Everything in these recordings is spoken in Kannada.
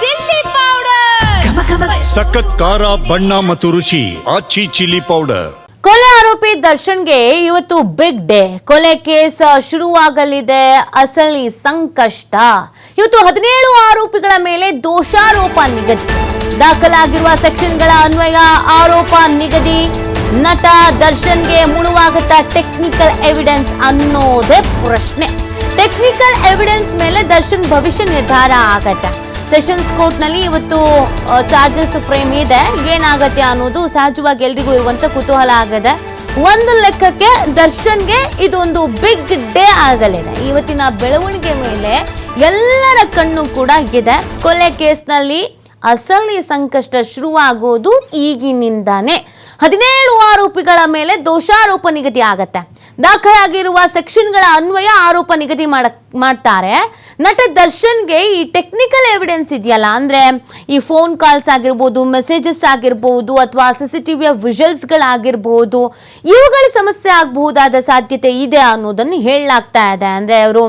Chilli powder. ಸಖತ್ ಖಾರ ಬಣ್ಣ ಮತ್ತು ರುಚಿ ಆಚಿ ಚಿಲ್ಲಿ ಪೌಡರ್. ಕೊಲೆ ಆರೋಪಿ ದರ್ಶನ್ಗೆ ಇವತ್ತು ಬಿಗ್ ಡೇ ಕೊಲೆ ಕೇಸ್ ಶುರುವಾಗಲಿದೆ. ಅಸಲಿ ಸಂಕಷ್ಟ. ಇವತ್ತು ಹದಿನೇಳು ಆರೋಪಿಗಳ ಮೇಲೆ ದೋಷಾರೋಪ ನಿಗದಿ. ದಾಖಲಾಗಿರುವ ಸೆಕ್ಷನ್ಗಳ ಅನ್ವಯ ಆರೋಪ ನಿಗದಿ. ನಟ ದರ್ಶನ್ಗೆ ಮುಳುವಾಗತ್ತ ಟೆಕ್ನಿಕಲ್ ಎವಿಡೆನ್ಸ್ ಅನ್ನೋದೇ ಪ್ರಶ್ನೆ. ಟೆಕ್ನಿಕಲ್ ಎವಿಡೆನ್ಸ್ ಮೇಲೆ ದರ್ಶನ್ ಭವಿಷ್ಯ ನಿರ್ಧಾರ ಆಗತ್ತೆ. ಸೆಷನ್ಸ್ ಕೋರ್ಟ್ನಲ್ಲಿ ಇವತ್ತು ಚಾರ್ಜಸ್ ಫ್ರೇಮ್ ಇದೆ. ಏನಾಗತ್ತೆ ಅನ್ನೋದು ಸಹಜವಾಗಿ ಎಲ್ರಿಗೂ ಇರುವಂತ ಕುತೂಹಲ ಆಗದೆ, ಒಂದು ಲೆಕ್ಕಕ್ಕೆ ದರ್ಶನ್ಗೆ ಇದೊಂದು ಬಿಗ್ ಡೇ ಆಗಲಿದೆ. ಇವತ್ತಿನ ಬೆಳವಣಿಗೆ ಮೇಲೆ ಎಲ್ಲರ ಕಣ್ಣು ಕೂಡ ಇದೆ. ಕೊಲೆ ಕೇಸ್ನಲ್ಲಿ ಅಸಲಿ ಸಂಕಷ್ಟ ಶುರುವಾಗೋದು ಈಗಿನಿಂದಾನೇ. ಹದಿನೇಳು ಆರೋಪಿಗಳ ಮೇಲೆ ದೋಷಾರೋಪ ನಿಗದಿ ಆಗತ್ತೆ. ದಾಖಲಾಗಿರುವ ಸೆಕ್ಷನ್ಗಳ ಅನ್ವಯ ಆರೋಪ ನಿಗದಿ ಮಾಡ, ಮಾಡ್ತಾರೆ. ನಟ ದರ್ಶನ್ಗೆ ಈ ಟೆಕ್ನಿಕಲ್ ಎವಿಡೆನ್ಸ್ ಇದೆಯಲ್ಲ, ಅಂದ್ರೆ ಈ ಫೋನ್ ಕಾಲ್ಸ್ ಆಗಿರ್ಬೋದು, ಮೆಸೇಜಸ್ ಆಗಿರ್ಬೋದು, ಅಥವಾ ಸಿ ಸಿ ಟಿ ವಿಯ ವಿಷಲ್ಸ್ಗಳಾಗಿರ್ಬೋದು ಇವುಗಳ ಸಮಸ್ಯೆ ಆಗಬಹುದಾದ ಸಾಧ್ಯತೆ ಇದೆ ಅನ್ನೋದನ್ನು ಹೇಳಲಾಗ್ತಾ ಇದೆ. ಅಂದ್ರೆ ಅವರು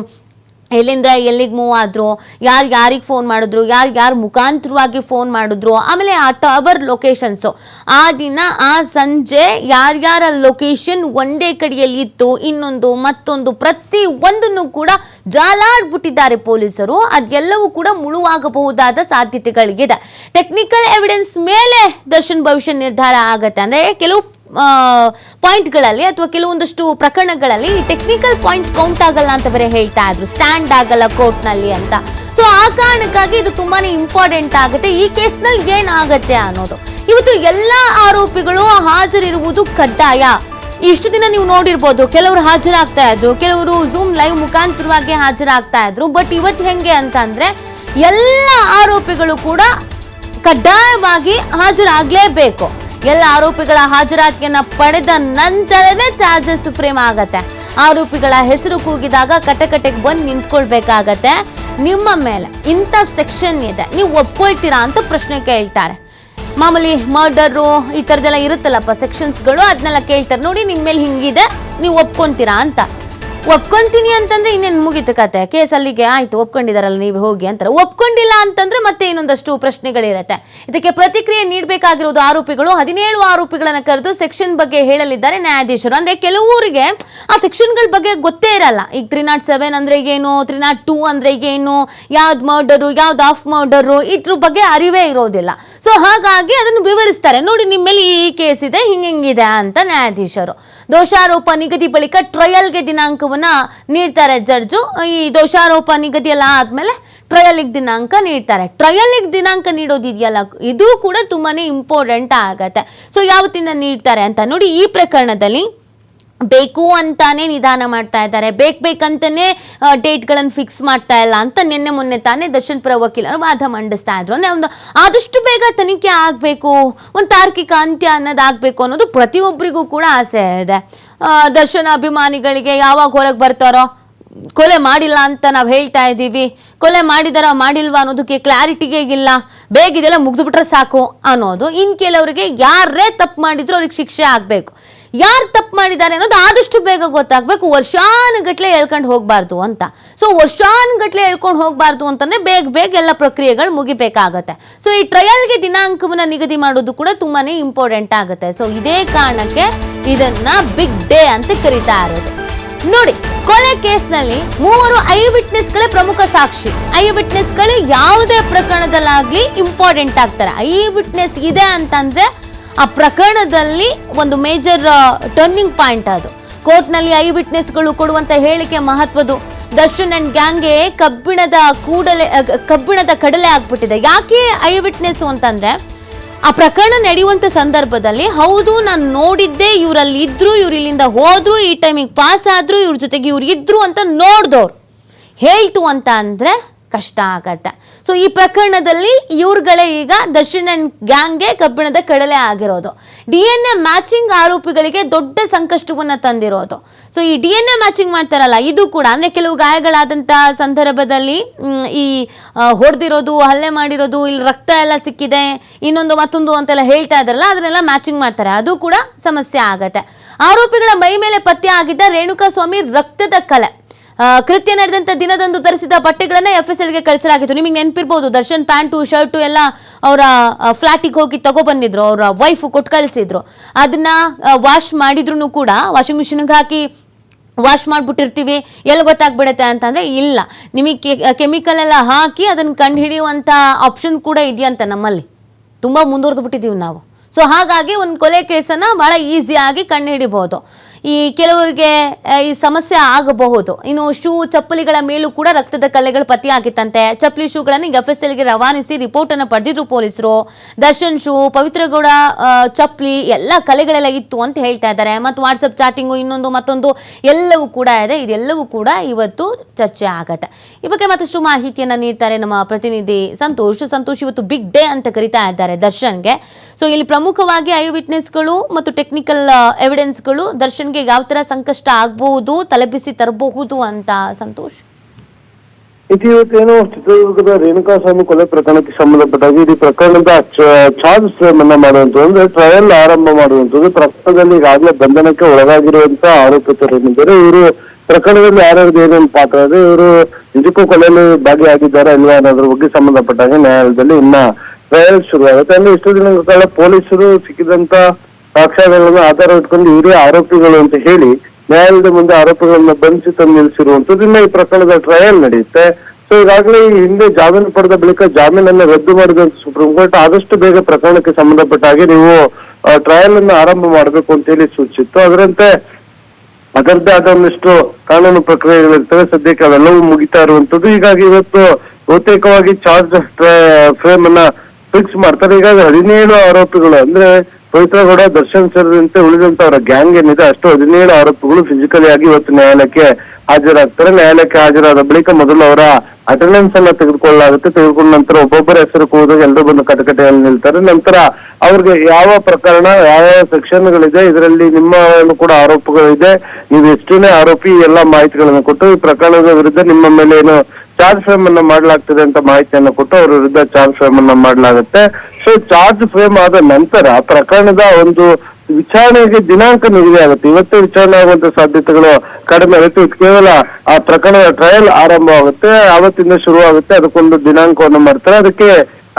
ಎಲ್ಲಿಂದ ಎಲ್ಲಿಗೆ ಮೂವ್ ಆದ್ರು, ಯಾರು ಯಾರಿಗೆ ಫೋನ್ ಮಾಡಿದ್ರು, ಯಾರು ಯಾರು ಮುಖಾಂತರವಾಗಿ ಫೋನ್ ಮಾಡಿದ್ರು, ಆಮೇಲೆ ಆ ಟವರ್ ಲೊಕೇಶನ್ಸು ಆ ದಿನ, ಆ ಸಂಜೆ ಯಾರ್ಯಾರ ಲೊಕೇಶನ್ ಒಂದೇ ಕಡೆಯಲ್ಲಿ ಇತ್ತು, ಇನ್ನೊಂದು, ಮತ್ತೊಂದು, ಪ್ರತಿ ಒಂದನ್ನು ಕೂಡ ಜಾಲಾಡ್ಬಿಟ್ಟಿದ್ದಾರೆ ಪೊಲೀಸರು. ಅದೆಲ್ಲವೂ ಕೂಡ ಮುಳುವಾಗಬಹುದಾದ ಸಾಧ್ಯತೆಗಳಿಗಿದೆ. ಟೆಕ್ನಿಕಲ್ ಎವಿಡೆನ್ಸ್ ಮೇಲೆ ದರ್ಶನ್ ಭವಿಷ್ಯ ನಿರ್ಧಾರ ಆಗತ್ತೆ. ಅಂದರೆ ಕೆಲವು ಪಾಯಿಂಟ್ಗಳಲ್ಲಿ ಅಥವಾ ಕೆಲವೊಂದಷ್ಟು ಪ್ರಕರಣಗಳಲ್ಲಿ ಟೆಕ್ನಿಕಲ್ ಪಾಯಿಂಟ್ ಕೌಂಟ್ ಆಗಲ್ಲ ಅಂತ ಬೇರೆ ಹೇಳ್ತಾ ಇದ್ರು ಸ್ಟ್ಯಾಂಡ್ ಆಗಲ್ಲ ಕೋರ್ಟ್ನಲ್ಲಿ ಅಂತ. ಸೊ ಆ ಕಾರಣಕ್ಕಾಗಿ ಇದು ತುಂಬಾನೇ ಇಂಪಾರ್ಟೆಂಟ್ ಆಗುತ್ತೆ. ಈ ಕೇಸ್ನಲ್ಲಿ ಏನಾಗುತ್ತೆ ಅನ್ನೋದು. ಇವತ್ತು ಎಲ್ಲ ಆರೋಪಿಗಳು ಹಾಜರಿರುವುದು ಕಡ್ಡಾಯ? ಇಷ್ಟು ದಿನ ನೀವು ನೋಡಿರ್ಬೋದು, ಕೆಲವರು ಹಾಜರಾಗ್ತಾ ಇದ್ರು, ಕೆಲವರು ಝೂಮ್ ಲೈವ್ ಮುಖಾಂತರವಾಗಿ ಹಾಜರಾಗ್ತಾ ಇದ್ರು ಬಟ್ ಇವತ್ತು ಹೆಂಗೆ ಅಂತಂದ್ರೆ ಎಲ್ಲ ಆರೋಪಿಗಳು ಕೂಡ ಕಡ್ಡಾಯವಾಗಿ ಹಾಜರಾಗಲೇಬೇಕು. ಎಲ್ಲ ಆರೋಪಿಗಳ ಹಾಜರಾತಿಯನ್ನ ಪಡೆದ ನಂತರವೇ ಚಾರ್ಜಸ್ ಫ್ರೇಮ್ ಆಗತ್ತೆ. ಆರೋಪಿಗಳ ಹೆಸರು ಕೂಗಿದಾಗ ಕಟಕಟೆಗೆ ಬಂದು ನಿಂತ್ಕೊಳ್ಬೇಕಾಗತ್ತೆ. ನಿಮ್ಮ ಮೇಲೆ ಇಂಥ ಸೆಕ್ಷನ್ ಇದೆ, ನೀವು ಒಪ್ಕೊಳ್ತೀರಾ ಅಂತ ಪ್ರಶ್ನೆ ಕೇಳ್ತಾರೆ. ಮಾಮೂಲಿ ಮರ್ಡರು ಈ ಥರದ್ದೆಲ್ಲ ಇರುತ್ತಲ್ಲಪ್ಪ ಸೆಕ್ಷನ್ಸ್ಗಳು, ಅದನ್ನೆಲ್ಲ ಕೇಳ್ತಾರೆ. ನೋಡಿ ನಿಮ್ಮ ಮೇಲೆ ಹಿಂಗಿದೆ, ನೀವು ಒಪ್ಕೊಂತೀರಾ ಅಂತ. ಒಪ್ಕೊಂತೀನಿ ಅಂತಂದ್ರೆ ಇನ್ನೇನು ಮುಗಿತು ಕತೆ? ಕೇಸ್ ಅಲ್ಲಿಗೆ ಆಯ್ತು, ಒಪ್ಕೊಂಡಿದಾರಲ್ಲ, ನೀವು ಹೋಗಿ ಅಂತಾರೆ. ಒಪ್ಕೊಂಡಿಲ್ಲ ಅಂತಂದ್ರೆ ಮತ್ತೆ ಇನ್ನೊಂದಷ್ಟು ಪ್ರಶ್ನೆಗಳಿರುತ್ತೆ. ಇದಕ್ಕೆ ಪ್ರತಿಕ್ರಿಯೆ ನೀಡಬೇಕಾಗಿರೋದು ಆರೋಪಿಗಳು. ಹದಿನೇಳು ಆರೋಪಿಗಳನ್ನ ಕರೆದು ಸೆಕ್ಷನ್ ಬಗ್ಗೆ ಹೇಳಲಿದ್ದಾರೆ ನ್ಯಾಯಾಧೀಶರು. ಅಂದ್ರೆ ಕೆಲವರಿಗೆ ಆ ಸೆಕ್ಷನ್ಗಳ ಬಗ್ಗೆ ಗೊತ್ತೇ ಇರಲ್ಲ. ಈಗ ತ್ರೀ ನಾಟ್ ಸೆವೆನ್ ಅಂದ್ರೆ ಏನು ತ್ರೀ ನಾಟ್ ಟೂ ಅಂದ್ರೆ ಏನು, ಯಾವ್ದು ಮರ್ಡರು, ಯಾವ್ದು ಆಫ್ ಮರ್ಡರು, ಇದ್ರ ಬಗ್ಗೆ ಅರಿವೇ ಇರೋದಿಲ್ಲ. ಸೊ ಹಾಗಾಗಿ ಅದನ್ನು ವಿವರಿಸ್ತಾರೆ. ನೋಡಿ ನಿಮ್ಮ ಮೇಲೆ ಈ ಕೇಸ್ ಇದೆ ಹಿಂಗಿಂಗಿದೆ ಅಂತ ನ್ಯಾಯಾಧೀಶರು. ದೋಷಾರೋಪ ನಿಗದಿ ಬಳಿಕ ಟ್ರಯಲ್ಗೆ ದಿನಾಂಕವನ್ನ ನೀಡ್ತಾರೆ ಜಡ್ಜು. ಈ ದೋಷಾರೋಪ ನಿಗದಿಯೆಲ್ಲ ಆದಮೇಲೆ ಟ್ರಯಲಿಗೆ ದಿನಾಂಕ ನೀಡ್ತಾರೆ. ಟ್ರಯಲಿಗೆ ದಿನಾಂಕ ನೀಡೋದಿದೆಯಲ್ಲ, ಇದು ಕೂಡ ತುಂಬಾ ಇಂಪಾರ್ಟೆಂಟ್ ಆಗತ್ತೆ. ಸೊ ಯಾವತ್ತಿಂದ ನೀಡ್ತಾರೆ ಅಂತ ನೋಡಿ, ಈ ಪ್ರಕರಣದಲ್ಲಿ ಬೇಕು ಅಂತಾನೆ ನಿಧಾನ ಮಾಡ್ತಾ ಇದ್ದಾರೆ. ಬೇಕು ಬೇಕಂತಾನೆ ಡೇಟ್ಗಳನ್ನು ಫಿಕ್ಸ್ ಮಾಡ್ತಾ ಇಲ್ಲ ಅಂತ ನಿನ್ನೆ ಮೊನ್ನೆ ತಾನೇ ದರ್ಶನ್ ಪುರ ವಕೀಲರು ವಾದ ಮಂಡಿಸ್ತಾ ಇದ್ರು. ಒಂದು ಆದಷ್ಟು ಬೇಗ ತನಿಖೆ ಆಗಬೇಕು, ಒಂದು ತಾರ್ಕಿಕ ಅಂತ್ಯ ಅನ್ನೋದಾಗಬೇಕು ಅನ್ನೋದು ಪ್ರತಿಯೊಬ್ಬರಿಗೂ ಕೂಡ ಆಸೆ ಇದೆ. ದರ್ಶನ್ ಅಭಿಮಾನಿಗಳಿಗೆ ಯಾವಾಗ ಹೊರಗೆ ಬರ್ತಾರೋ, ಕೊಲೆ ಮಾಡಿಲ್ಲ ಅಂತ ನಾವು ಹೇಳ್ತಾ ಇದ್ದೀವಿ. ಕೊಲೆ ಮಾಡಿದಾರ ಮಾಡಿಲ್ವಾ ಅನ್ನೋದಕ್ಕೆ ಕ್ಲಾರಿಟಿಗೆ ಇಲ್ಲ. ಬೇಗ ಇದೆಲ್ಲ ಮುಗ್ದು ಬಿಟ್ರೆ ಸಾಕು ಅನ್ನೋದು. ಇನ್ ಕೆಲವರಿಗೆ ಯಾರೇ ತಪ್ಪು ಮಾಡಿದ್ರು ಅವ್ರಿಗೆ ಶಿಕ್ಷೆ ಆಗಬೇಕು. ಯಾರು ತಪ್ಪು ಮಾಡಿದ್ದಾರೆ ಅನ್ನೋದು ಆದಷ್ಟು ಬೇಗ ಗೊತ್ತಾಗಬೇಕು. ವರ್ಷಾನುಗಟ್ಲೆ ಹೇಳ್ಕೊಂಡು ಹೋಗಬಾರ್ದು ಅಂತ. ಸೊ ವರ್ಷಾನುಗಟ್ಲೆ ಹೇಳ್ಕೊಂಡು ಹೋಗಬಾರ್ದು ಅಂತಂದರೆ ಬೇಗ ಬೇಗ ಎಲ್ಲ ಪ್ರಕ್ರಿಯೆಗಳು ಮುಗಿಬೇಕಾಗತ್ತೆ. ಸೊ ಈ ಟ್ರಯಲ್ಗೆ ದಿನಾಂಕವನ್ನ ನಿಗದಿ ಮಾಡೋದು ಕೂಡ ತುಂಬಾ ಇಂಪಾರ್ಟೆಂಟ್ ಆಗುತ್ತೆ. ಸೊ ಇದೇ ಕಾರಣಕ್ಕೆ ಇದನ್ನು ಬಿಗ್ ಡೇ ಅಂತ ಕರೀತಾ ಇರೋದು. ನೋಡಿ, ಕೊಲೆ ಕೇಸ್ನಲ್ಲಿ ಮೂವರು ಐ ವಿಟ್ನೆಸ್ಗಳೇ ಪ್ರಮುಖ ಸಾಕ್ಷಿ. ಐ ವಿಟ್ನೆಸ್ಗಳು ಯಾವುದೇ ಪ್ರಕರಣದಲ್ಲಾಗಲಿ ಇಂಪಾರ್ಟೆಂಟ್ ಆಗ್ತಾರೆ. ಐ ವಿಟ್ನೆಸ್ ಇದೆ ಅಂತಂದ್ರೆ ಆ ಪ್ರಕರಣದಲ್ಲಿ ಒಂದು ಮೇಜರ್ ಟರ್ನಿಂಗ್ ಪಾಯಿಂಟ್ ಅದು. ಕೋರ್ಟ್ನಲ್ಲಿ ಐ ವಿಟ್ನೆಸ್ಗಳು ಕೊಡುವಂತ ಹೇಳಿಕೆ ಮಹತ್ವದು. ದರ್ಶನ್ ಅಂಡ್ ಗ್ಯಾಂಗ್ಗೆ ಕಬ್ಬಿಣದ ಕೂಡಲೆ ಕಬ್ಬಿಣದ ಕಡಲೆ ಆಗ್ಬಿಟ್ಟಿದೆ ಯಾಕೆ ಐ ವಿಟ್ನೆಸ್ ಅಂತಂದ್ರೆ, ಆ ಪ್ರಕರಣ ನಡೆಯುವಂತ ಸಂದರ್ಭದಲ್ಲಿ, ಹೌದು, ನಾನು ನೋಡಿದ್ದೆ ಇವರಲ್ಲಿ ಇದ್ರು, ಇವ್ರು ಇಲ್ಲಿಂದ ಹೋದ್ರು, ಈ ಟೈಮಿಗೆ ಪಾಸ್ ಆದ್ರು, ಇವ್ರ ಜೊತೆಗೆ ಇವ್ರು ಇದ್ರು ಅಂತ ನೋಡ್ದವ್ರು ಹೇಳ್ತು ಅಂತ ಅಂದ್ರೆ ಕಷ್ಟ ಆಗತ್ತೆ. ಸೊ ಈ ಪ್ರಕರಣದಲ್ಲಿ ಇವ್ರುಗಳೇ ಈಗ ದರ್ಶನ್ ಗ್ಯಾಂಗ್ಗೆ ಕಬ್ಬಿಣದ ಕಡಲೆ ಆಗಿರೋದು. ಡಿ ಎನ್ ಎ ಮ್ಯಾಚಿಂಗ್ ಆರೋಪಿಗಳಿಗೆ ದೊಡ್ಡ ಸಂಕಷ್ಟವನ್ನು ತಂದಿರೋದು. ಸೊ ಈ ಡಿ ಎನ್ ಎ ಮ್ಯಾಚಿಂಗ್ ಮಾಡ್ತಾರಲ್ಲ, ಇದು ಕೂಡ, ಅಂದರೆ ಕೆಲವು ಗಾಯಗಳಾದಂಥ ಸಂದರ್ಭದಲ್ಲಿ ಈ ಹೊಡೆದಿರೋದು, ಹಲ್ಲೆ ಮಾಡಿರೋದು, ಇಲ್ಲಿ ರಕ್ತ ಎಲ್ಲ ಸಿಕ್ಕಿದೆ, ಇನ್ನೊಂದು ಮತ್ತೊಂದು ಅಂತೆಲ್ಲ ಹೇಳ್ತಾ ಇದ್ದಾರಲ್ಲ, ಅದನ್ನೆಲ್ಲ ಮ್ಯಾಚಿಂಗ್ ಮಾಡ್ತಾರೆ. ಅದು ಕೂಡ ಸಮಸ್ಯೆ ಆಗತ್ತೆ. ಆರೋಪಿಗಳ ಮೈ ಮೇಲೆ ಪತ್ತೆ ಆಗಿದ್ದ ರೇಣುಕಾ ಸ್ವಾಮಿ ರಕ್ತದ ಕಲೆ. ಕೃತ್ಯ ನಡೆದಂತ ದಿನದಂದು ಧರಿಸಿದ ಬಟ್ಟೆಗಳನ್ನ ಎಫ್ ಎಸ್ ಎಲ್ಗೆ ಕಳಿಸಲಾಗಿತ್ತು. ನಿಮಗೆ ನೆನಪಿರ್ಬೋದು, ದರ್ಶನ್ ಪ್ಯಾಂಟು, ಶರ್ಟು ಎಲ್ಲ ಅವರ ಫ್ಲಾಟಿಗೆ ಹೋಗಿ ತಗೊಬಂದಿದ್ರು ಅವರ ವೈಫ್ ಕೊಟ್ಟು ಕಳಿಸಿದ್ರು. ಅದನ್ನ ವಾಶ್ ಮಾಡಿದ್ರು ಕೂಡ ವಾಷಿಂಗ್ ಮಿಷಿನ್ಗೆ ಹಾಕಿ ವಾಶ್ ಮಾಡಿಬಿಟ್ಟಿರ್ತೀವಿ. ಎಲ್ಲಿ ಗೊತ್ತಾಗ್ಬಿಡುತ್ತೆ ಅಂತಂದರೆ ಇಲ್ಲ. ನಿಮಗೆ ಕೆಮಿಕಲ್ ಎಲ್ಲ ಹಾಕಿ ಅದನ್ನು ಕಂಡು ಹಿಡಿಯುವಂಥ ಆಪ್ಷನ್ ಕೂಡ ಇದೆಯಂತ ನಮ್ಮಲ್ಲಿ. ತುಂಬ ಮುಂದುವರೆದು ಬಿಟ್ಟಿದ್ದೀವಿ ನಾವು. ಸೊ ಹಾಗಾಗಿ ಒಂದು ಕೊಲೆ ಕೇಸನ್ನು ಭಾಳ ಈಸಿಯಾಗಿ ಕಣ್ಣು ಹಿಡಿಬಹುದು ಈ ಕೆಲವರಿಗೆ ಈ ಸಮಸ್ಯೆ ಆಗಬಹುದು. ಇನ್ನು ಶೂ ಚಪ್ಪಲಿಗಳ ಮೇಲೂ ಕೂಡ ರಕ್ತದ ಕಲೆಗಳು ಪತ್ತೆಯಾಗಿತ್ತಂತೆ ಚಪ್ಪಲಿ ಶೂಗಳನ್ನು ಎಫ್ ಎಸ್ ಎಲ್ಗೆ ರವಾನಿಸಿ ರಿಪೋರ್ಟ್ ಅನ್ನು ಪಡೆದಿದ್ರು ಪೊಲೀಸರು. ದರ್ಶನ್ ಶೂ ಪವಿತ್ರಗೌಡ ಚಪ್ಪಲಿ ಎಲ್ಲ ಕಲೆಗಳೆಲ್ಲ ಇತ್ತು ಅಂತ ಹೇಳ್ತಾ ಇದ್ದಾರೆ. ಮತ್ತು ವಾಟ್ಸಪ್ ಚಾಟಿಂಗು ಇನ್ನೊಂದು, ಮತ್ತೊಂದು ಎಲ್ಲವೂ ಕೂಡ ಇದೆ. ಇದೆಲ್ಲವೂ ಕೂಡ ಇವತ್ತು ಚರ್ಚೆ ಆಗತ್ತೆ. ಈ ಬಗ್ಗೆ ಮತ್ತಷ್ಟು ಮಾಹಿತಿಯನ್ನು ನೀಡ್ತಾರೆ ನಮ್ಮ ಪ್ರತಿನಿಧಿ ಸಂತೋಷ್. ಸಂತೋಷ್ ಇವತ್ತು ಬಿಗ್ ಡೇ ಅಂತ ಕರಿತಾ ಇದ್ದಾರೆ ದರ್ಶನ್ಗೆ. ಸೊ ಇಲ್ಲಿ ಪ್ರಮುಖವಾಗಿ ಐ ವಿಟ್ನೆಸ್ಗಳು ಮತ್ತು ಟೆಕ್ನಿಕಲ್ ಎವಿಡೆನ್ಸ್ಗಳು ದರ್ಶನ್ಗೆ ಯಾವ ತರ ಸಂಕಷ್ಟ ಆಗಬಹುದು, ತಲೆಬಿಸಿ ತರಬಹುದು ಅಂತ ಸಂತೋಷ್? ಇದು ಚಿತ್ರದುರ್ಗದ ರೇಣುಕಾ ಸ್ವಾಮಿ ಕೊಲೆ ಪ್ರಕರಣಕ್ಕೆ ಸಂಬಂಧಪಟ್ಟಾಗಿ ಇಡೀ ಪ್ರಕರಣದ ಚಾರ್ಜ್ ಮನ್ನಾ ಮಾಡುವಂಥದ್ದು, ಅಂದ್ರೆ ಟ್ರಯಲ್ ಆರಂಭ ಮಾಡುವಂಥದ್ದು, ಪ್ರಕರಣದಲ್ಲಿ ಈಗಾಗಲೇ ಬಂಧನಕ್ಕೆ ಒಳಗಾಗಿರುವಂತ ಆರೋಪಿತರು ಏನಿದ್ದಾರೆ, ಇವರು ಪ್ರಕರಣದಲ್ಲಿ ಯಾರ್ಯಾರು ಏನೇನು ಪಾತ್ರ ಇದೆ, ಇವರು ನಿಜಕ್ಕೂ ಕೊಲೆಯಲ್ಲಿ ಭಾಗಿಯಾಗಿದ್ದಾರೆ ಅಲ್ವಾ ಅನ್ನೋದ್ರ ಬಗ್ಗೆ ಸಂಬಂಧಪಟ್ಟಾಗ ನ್ಯಾಯಾಲಯದಲ್ಲಿ ಇನ್ನ ಟ್ರಯಲ್ ಶುರುವಾಗುತ್ತೆ ಅಂದ್ರೆ ಇಷ್ಟು ಕಾಲ ಪೊಲೀಸರು ಸಿಕ್ಕಿದಂತ ಸಾಕ್ಷ್ಯಗಳನ್ನು ಆಧಾರ ಇಟ್ಕೊಂಡು ಇವರೇ ಆರೋಪಿಗಳು ಅಂತ ಹೇಳಿ, ನ್ಯಾಯಾಲಯದ ಮುಂದೆ ಆರೋಪಿಗಳನ್ನ ಬಂಧಿಸಿ ತಂದು ನಿಲ್ಲಿಸಿರುವಂತದ್ದಿಂದ ಈ ಪ್ರಕರಣದ ಟ್ರಯಲ್ ನಡೆಯುತ್ತೆ. ಸೊ ಈಗಾಗಲೇ ಈ ಹಿಂದೆ ಜಾಮೀನು ಪಡೆದ ಬಳಿಕ ಜಾಮೀನನ್ನ ರದ್ದು ಮಾಡಿದಂತ ಸುಪ್ರೀಂ ಕೋರ್ಟ್ ಆದಷ್ಟು ಬೇಗ ಪ್ರಕರಣಕ್ಕೆ ಸಂಬಂಧಪಟ್ಟ ಹಾಗೆ ನೀವು ಟ್ರಯಲ್ ಅನ್ನು ಆರಂಭ ಮಾಡಬೇಕು ಅಂತ ಹೇಳಿ ಸೂಚಿಸಿತ್ತು. ಅದರಂತೆ ಅದರದ್ದೇ ಆದ ಒಂದಿಷ್ಟು ಕಾನೂನು ಪ್ರಕ್ರಿಯೆಗಳಿರ್ತವೆ. ಸದ್ಯಕ್ಕೆ ಅವೆಲ್ಲವೂ ಮುಗಿತಾ ಇರುವಂತದ್ದು ಹೀಗಾಗಿ ಇವತ್ತು ಬಹುತೇಕವಾಗಿ ಚಾರ್ಜ್ ಫ್ರೇಮ್ ಅನ್ನ ಫಿಕ್ಸ್ ಮಾಡ್ತಾರೆ. ಈಗ ಹದಿನೇಳು ಆರೋಪಿಗಳು, ಅಂದ್ರೆ ಪವಿತ್ರಗೌಡ, ದರ್ಶನ್ ಸೇರಿದಂತೆ ಉಳಿದಂತ ಅವರ ಗ್ಯಾಂಗ್ ಏನಿದೆ, ಅಷ್ಟು ಹದಿನೇಳು ಆರೋಪಿಗಳು ಫಿಸಿಕಲಿ ಆಗಿ ಇವತ್ತು ನ್ಯಾಯಾಲಯಕ್ಕೆ ಹಾಜರಾಗ್ತಾರೆ. ನ್ಯಾಯಾಲಯಕ್ಕೆ ಹಾಜರಾದ ಬಳಿಕ ಮೊದಲು ಅವರ ಅಟೆಂಡೆನ್ಸ್ ಎಲ್ಲ ತೆಗೆದುಕೊಳ್ಳಲಾಗುತ್ತೆ. ತೆಗೆದುಕೊಂಡ ನಂತರ ಒಬ್ಬೊಬ್ಬರ ಹೆಸರು ಕೂದಾಗ ಎಲ್ಲರೂ ಬಂದು ಕಟಕಟೆಯಲ್ಲಿ ನಿಲ್ತಾರೆ. ನಂತರ ಅವ್ರಿಗೆ ಯಾವ ಪ್ರಕರಣ, ಯಾವ ಯಾವ ಸೆಕ್ಷನ್ಗಳಿದೆ ಇದರಲ್ಲಿ ನಿಮ್ಮ ಕೂಡ ಆರೋಪಗಳಿದೆ. ನೀವು ಎಷ್ಟನೇ ಆರೋಪಿ ಎಲ್ಲ ಮಾಹಿತಿಗಳನ್ನು ಕೊಟ್ಟು ಈ ಪ್ರಕರಣದ ವಿರುದ್ಧ ನಿಮ್ಮ ಮೇಲೆ ಏನು ಚಾರ್ಜ್ ಫ್ರೇಮ್ ಅನ್ನ ಮಾಡಲಾಗ್ತದೆ ಅಂತ ಮಾಹಿತಿಯನ್ನು ಕೊಟ್ಟು ಅವರ ವಿರುದ್ಧ ಚಾರ್ಜ್ ಫ್ರೇಮ್ ಅನ್ನ ಮಾಡಲಾಗುತ್ತೆ. ಸೊ ಚಾರ್ಜ್ ಫ್ರೇಮ್ ಆದ ನಂತರ ಪ್ರಕರಣದ ಒಂದು ವಿಚಾರಣೆಗೆ ದಿನಾಂಕ ನಿಗದಿ ಆಗುತ್ತೆ ಇವತ್ತೇ ವಿಚಾರಣೆ ಆಗುವಂತ ಸಾಧ್ಯತೆಗಳು ಕಡಿಮೆ ಆಗುತ್ತೆ. ಇದು ಕೇವಲ ಆ ಪ್ರಕರಣದ ಟ್ರಯಲ್ ಆರಂಭ ಆಗುತ್ತೆ ಆವತ್ತಿಂದ ಶುರುವಾಗುತ್ತೆ. ಅದಕ್ಕೊಂದು ದಿನಾಂಕವನ್ನು ಮಾಡ್ತಾರೆ. ಅದಕ್ಕೆ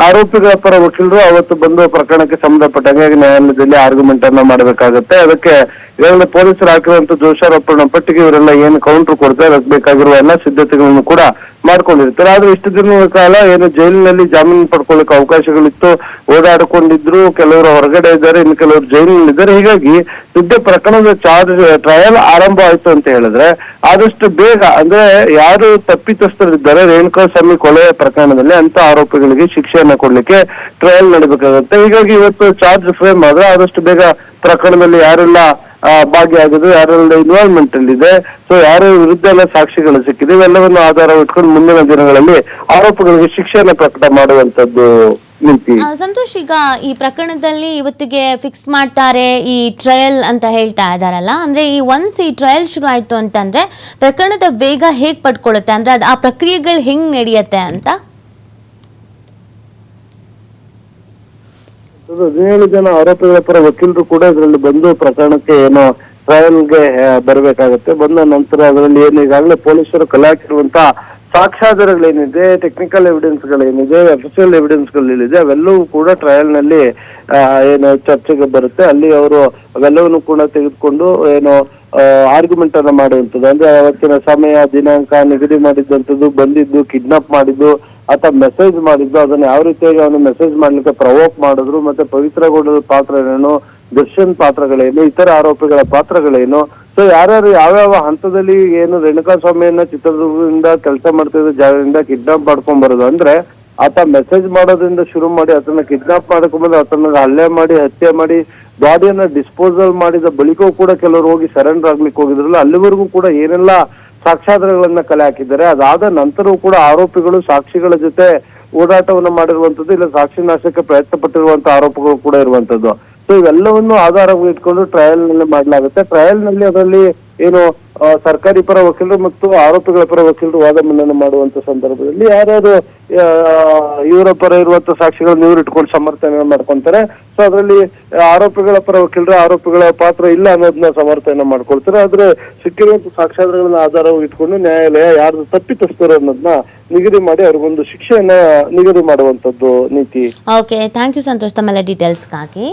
ಆರೋಪಿಗಳ ಪರ ವಕೀಲರು ಅವತ್ತು ಬಂದು ಪ್ರಕರಣಕ್ಕೆ ಸಂಬಂಧಪಟ್ಟಂಗೆ ನ್ಯಾಯಾಲಯದಲ್ಲಿ ಆರ್ಗ್ಯುಮೆಂಟ್ ಅನ್ನ ಮಾಡಬೇಕಾಗುತ್ತೆ. ಅದಕ್ಕೆ ಈಗಾಗಲೇ ಪೊಲೀಸರು ಹಾಕಿರುವಂತ ದೋಷಾರೋಪಣ ಪಟ್ಟಿಗೆ ಇವರೆಲ್ಲ ಏನು ಕೌಂಟರ್ ಕೊಡ್ತಾರೆ, ಅದಕ್ಕೆ ಬೇಕಾಗಿರುವ ಎಲ್ಲ ಸಿದ್ಧತೆಗಳನ್ನು ಕೂಡ ಮಾಡ್ಕೊಂಡಿರ್ತಾರೆ. ಆದ್ರೆ ಇಷ್ಟು ದಿನಗಳ ಕಾಲ ಏನು ಜೈಲಿನಲ್ಲಿ ಜಾಮೀನು ಪಡ್ಕೊಳ್ಳಿಕ್ಕೆ ಅವಕಾಶಗಳಿತ್ತು ಓಡಾಡಿಕೊಂಡಿದ್ರು ಕೆಲವರು ಹೊರಗಡೆ ಇದ್ದಾರೆ, ಇನ್ನು ಕೆಲವರು ಜೈಲಿನಲ್ಲಿದ್ದಾರೆ ಹೀಗಾಗಿ ಸದ್ಯ ಪ್ರಕರಣದ ಚಾರ್ಜ್, ಟ್ರಯಲ್ ಆರಂಭ ಆಯ್ತು ಅಂತ ಹೇಳಿದ್ರೆ ಆದಷ್ಟು ಬೇಗ, ಅಂದ್ರೆ ಯಾರು ತಪ್ಪಿತಸ್ಥರಿದ್ದಾರೆ, ರೇಣುಕಾ ಸ್ವಾಮಿ ಕೊಲೆಯ ಪ್ರಕರಣದಲ್ಲಿ ಅಂತ ಆರೋಪಿಗಳಿಗೆ ಶಿಕ್ಷೆಯನ್ನ ಕೊಡ್ಲಿಕ್ಕೆ ಟ್ರಯಲ್ ನಡೆಯಬೇಕಾಗುತ್ತೆ ಹೀಗಾಗಿ ಇವತ್ತು ಚಾರ್ಜ್ ಫ್ರೇಮ್ ಆದ್ರೆ ಆದಷ್ಟು ಬೇಗ ಪ್ರಕರಣದಲ್ಲಿ ಯಾರೆಲ್ಲ ಆ, ಭಾಗಿಯಾಗಿದ್ರು ಯಾರೆಲ್ಲ ಇನ್ವಾಲ್ವ್ಮೆಂಟ್ ಅಲ್ಲಿ ಇದೆ ಸೊ ಯಾರ ವಿರುದ್ಧ ಎಲ್ಲ ಸಾಕ್ಷಿಗಳು ಸಿಕ್ಕಿದೆ. ಇವೆಲ್ಲವನ್ನು ಆಧಾರ ಇಟ್ಕೊಂಡು ಮುಂದಿನ ದಿನಗಳಲ್ಲಿ ಆರೋಪಗಳಿಗೆ ಶಿಕ್ಷೆಯನ್ನು ಪ್ರಕಟ ಮಾಡುವಂತದ್ದು ನಿಂತಿ. ಸಂತೋಷ್ ಈಗ ಈ ಪ್ರಕರಣದಲ್ಲಿ ಇವತ್ತಿಗೆ ಫಿಕ್ಸ್ ಮಾಡ್ತಾರೆ ಈ ಟ್ರಯಲ್ ಅಂತ ಹೇಳ್ತಾ ಇದಾರಲ್ಲ ಅಂದ್ರೆ ಈ ಒನ್ಸ್ ಈ ಟ್ರಯಲ್ ಶುರು ಆಯ್ತು ಅಂತಂದ್ರೆ ಪ್ರಕರಣದ ವೇಗ ಹೇಗ್ ಪಡ್ಕೊಳ್ಳುತ್ತೆ? ಅಂದ್ರೆ ಅದು ಆ ಪ್ರಕ್ರಿಯೆಗಳು ಹೆಂಗ್ ನಡೆಯುತ್ತೆ ಅಂತ? ಹದಿನೇಳು ಜನ ಆರೋಪಿಗಳ ಪರ ವಕೀಲರು ಕೂಡ ಇದರಲ್ಲಿ ಬಂದು ಪ್ರಕರಣಕ್ಕೆ ಏನೋ ಟ್ರಯಲ್ಗೆ ಬರಬೇಕಾಗುತ್ತೆ. ಬಂದ ನಂತರ ಅದರಲ್ಲಿ ಏನು ಈಗಾಗಲೇ ಪೊಲೀಸರು ಕಲೆ ಹಾಕಿರುವಂತ ಸಾಕ್ಷ್ಯಾಧಾರಗಳೇನಿದೆ ಟೆಕ್ನಿಕಲ್ ಎವಿಡೆನ್ಸ್ ಗಳೇನಿದೆ ಅಫಿಷಿಯಲ್ ಎವಿಡೆನ್ಸ್ ಅವೆಲ್ಲವೂ ಕೂಡ ಟ್ರಯಲ್ನಲ್ಲಿ ಏನು ಚರ್ಚೆಗೆ ಬರುತ್ತೆ. ಅಲ್ಲಿ ಅವರು ಅವೆಲ್ಲವನ್ನು ಕೂಡ ತೆಗೆದುಕೊಂಡು ಏನು ಆರ್ಗ್ಯುಮೆಂಟ್ ಅನ್ನ ಮಾಡುವಂಥದ್ದು. ಅಂದ್ರೆ ಅವತ್ತಿನ ಸಮಯ, ದಿನಾಂಕ, ನಿಗದಿ ಮಾಡಿದ್ದಂಥದ್ದು ಬಂದಿದ್ದು ಕಿಡ್ನಾಪ್ ಮಾಡಿದ್ದು ಅಥವಾ ಮೆಸೇಜ್ ಮಾಡಿದ್ದು, ಅದನ್ನ ಯಾವ ರೀತಿಯಾಗಿ ಅವನು ಮೆಸೇಜ್ ಮಾಡ್ಲಿಕ್ಕೆ ಪ್ರವೋಕ್ ಮಾಡಿದ್ರು, ಮತ್ತೆ ಪಾತ್ರ ಏನೇನು ದರ್ಶನ್ ಪಾತ್ರಗಳೇನು, ಇತರ ಆರೋಪಿಗಳ ಪಾತ್ರಗಳೇನು ಸೊ ಯಾರ್ಯಾರು ಯಾವ್ಯಾವ ಹಂತದಲ್ಲಿ ಏನು ರೇಣುಕಾ ಸ್ವಾಮಿಯನ್ನ ಚಿತ್ರದುರ್ಗದಿಂದ ಕೆಲಸ ಮಾಡ್ತಿದ್ದ ಜಾಗದಿಂದ ಕಿಡ್ನಾಪ್ ಮಾಡ್ಕೊಂಡ್ ಬರೋದು ಅಂದ್ರೆ, ಆತ ಮೆಸೇಜ್ ಮಾಡೋದ್ರಿಂದ ಶುರು ಮಾಡಿ, ಆತನ ಕಿಡ್ನಾಪ್ ಮಾಡ್ಕೊಂಡ್ಬಂದು ಆತನ ಹಲ್ಲೆ ಮಾಡಿ, ಹತ್ಯೆ ಮಾಡಿ ಬಾಡಿಯನ್ನ ಡಿಸ್ಪೋಸಲ್ ಮಾಡಿದ ಬಳಿಕವೂ ಕೂಡ ಕೆಲವರು ಹೋಗಿ ಸರೆಂಡರ್ ಆಗ್ಲಿಕ್ಕೆ ಹೋಗಿದ್ರಲ್ಲ, ಅಲ್ಲಿವರೆಗೂ ಕೂಡ ಏನೆಲ್ಲ ಸಾಕ್ಷ್ಯಾಧಾರಗಳನ್ನ ಕಲೆ ಹಾಕಿದ್ದಾರೆ. ಅದಾದ ನಂತರವೂ ಕೂಡ ಆರೋಪಿಗಳು ಸಾಕ್ಷಿಗಳ ಜೊತೆ ಓಡಾಟವನ್ನ ಮಾಡಿರುವಂತದ್ದು ಇಲ್ಲ ಸಾಕ್ಷಿ ನಾಶಕ್ಕೆ ಪ್ರಯತ್ನ ಪಟ್ಟಿರುವಂತ ಆರೋಪಗಳು ಕೂಡ ಇರುವಂತದ್ದು ಸೊ ಇವೆಲ್ಲವನ್ನು ಆಧಾರವಾಗಿ ಇಟ್ಕೊಂಡು ಟ್ರಯಲ್ನಲ್ಲಿ ಮಾಡಲಾಗುತ್ತೆ. ಟ್ರಯಲ್ನಲ್ಲಿ ಅದರಲ್ಲಿ ಏನು ಸರ್ಕಾರಿ ಪರ ವಕೀಲರು ಮತ್ತು ಆರೋಪಿಗಳ ಪರ ವಕೀಲರು ವಾದ ಮಂಡನೆ ಮಾಡುವಂತ ಸಂದರ್ಭದಲ್ಲಿ ಯಾರ್ಯಾರು ಇವರ ಪರ ಇರುವಂತ ಸಾಕ್ಷಿಗಳನ್ನು ಇವ್ರು ಇಟ್ಕೊಂಡು ಸಮರ್ಥನೆ ಮಾಡ್ಕೊಂತಾರೆ. ಸೊ ಅದರಲ್ಲಿ ಆರೋಪಿಗಳ ಪರ ವಕೀಲರು ಆರೋಪಿಗಳ ಪಾತ್ರ ಇಲ್ಲ ಅನ್ನೋದನ್ನ ಸಮರ್ಥನೆ ಮಾಡ್ಕೊಳ್ತಾರೆ. ಆದ್ರೆ ಸಿಕ್ಕಿರುವಂತ ಸಾಕ್ಷ್ಯಾಧಾರಗಳನ್ನ ಆಧಾರವಾಗಿ ಇಟ್ಕೊಂಡು ನ್ಯಾಯಾಲಯ ಯಾರ್ದು ತಪ್ಪಿತಸ್ಥರು ಅನ್ನೋದನ್ನ ನಿಗದಿ ಮಾಡಿ ಅವ್ರಿಗೊಂದು ಶಿಕ್ಷೆಯನ್ನ ನಿಗದಿ ಮಾಡುವಂತದ್ದು ನೀತಿ. ಓಕೆ ಥ್ಯಾಂಕ್ ಯು ಸಂತೋಷ್ ತಮ್ಮೆಲ್ಲ ಡೀಟೇಲ್ಸ್ಗಾಗಿ